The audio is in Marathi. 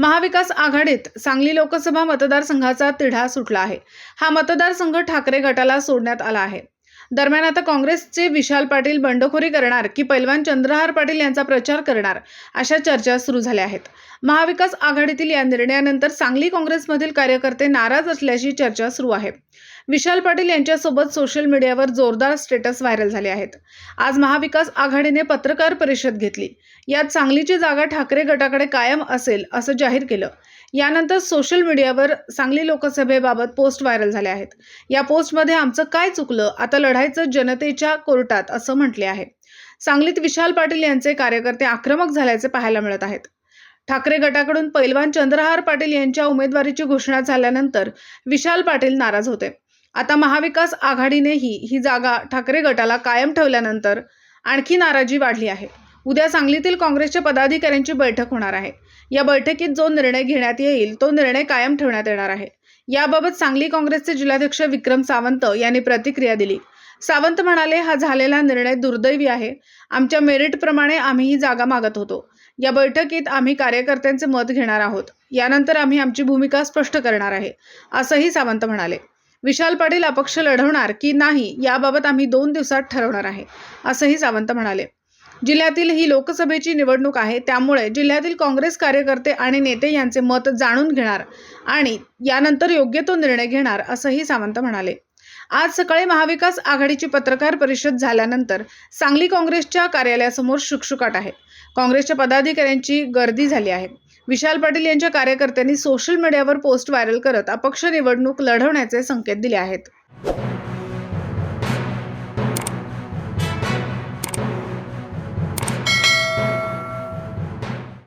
महाविकास आघाडीत सांगली लोकसभा मतदारसंघाचा तिढा सुटला आहे. हा मतदारसंघ ठाकरे गटाला सोडण्यात आला आहे. दरम्यान आता काँग्रेसचे विशाल पाटील बंडखोरी करणार की पैलवान चंद्रहार पाटील यांचा प्रचार करणार अशा चर्चा सुरू झाल्या आहेत. महाविकास आघाडीतील या निर्णयानंतर सांगली काँग्रेसमधील कार्यकर्ते नाराज असल्याची चर्चा सुरू आहे. विशाल पाटील यांच्यासोबत सोशल मीडियावर जोरदार स्टेटस व्हायरल झाले आहेत. आज महाविकास आघाडीने पत्रकार परिषद घेतली. यात सांगलीची जागा ठाकरे गटाकडे कायम असेल असं जाहीर केलं. यानंतर सोशल मीडियावर सांगली लोकसभेबाबत पोस्ट व्हायरल झाल्या आहेत. या पोस्टमध्ये आमचं काय चुकलं? आता लढायचं जनतेच्या कोर्टात असं म्हटले आहे. सांगलीत विशाल पाटील यांचे कार्यकर्ते आक्रमक झाल्याचे पाहायला मिळत आहेत. ठाकरे गटाकडून पैलवान चंद्रहार पाटील यांच्या उमेदवारीची घोषणा झाल्यानंतर विशाल पाटील नाराज होते. आता महाविकास आघाडीनेही ही जागा ठाकरे गटाला कायम ठेवल्यानंतर आणखी नाराजी वाढली आहे. उद्या सांगलीतील काँग्रेसच्या पदाधिकाऱ्यांची बैठक होणार आहे. या बैठकीत जो निर्णय घेण्यात येईल तो निर्णय कायम ठेवण्यात येणार आहे. याबाबत सांगली काँग्रेसचे जिल्हाध्यक्ष विक्रम सावंत यांनी प्रतिक्रिया दिली. सावंत म्हणाले हा झालेला निर्णय दुर्दैवी आहे. आमच्या मेरिटप्रमाणे आम्ही ही जागा मागत होतो. या बैठकीत आम्ही कार्यकर्त्यांचे मत घेणार आहोत. यानंतर आम्ही आमची भूमिका स्पष्ट करणार आहे. असंही सावंत म्हणाले. विशाल पाटील अपक्ष लढवणार की नाही याबाबत आम्ही दोन दिवसात ठरवणार आहे. असंही सावंत म्हणाले. जिल्ह्यातील ही लोकसभेची निवडणूक आहे त्यामुळे जिल्ह्यातील काँग्रेस कार्यकर्ते आणि नेते यांचे मत जाणून घेणार आणि यानंतर योग्य तो निर्णय घेणार असंही सावंत म्हणाले. आज सकाळी महाविकास आघाडीची पत्रकार परिषद झाल्यानंतर सांगली काँग्रेसच्या कार्यालयासमोर शुकशुकाट आहे. काँग्रेसच्या पदाधिकाऱ्यांची गर्दी झाली आहे. विशाल पाटील यांच्या कार्यकर्त्यांनी सोशल मीडियावर पोस्ट व्हायरल करत अपक्ष निवडणूक लढवण्याचे संकेत दिले आहेत.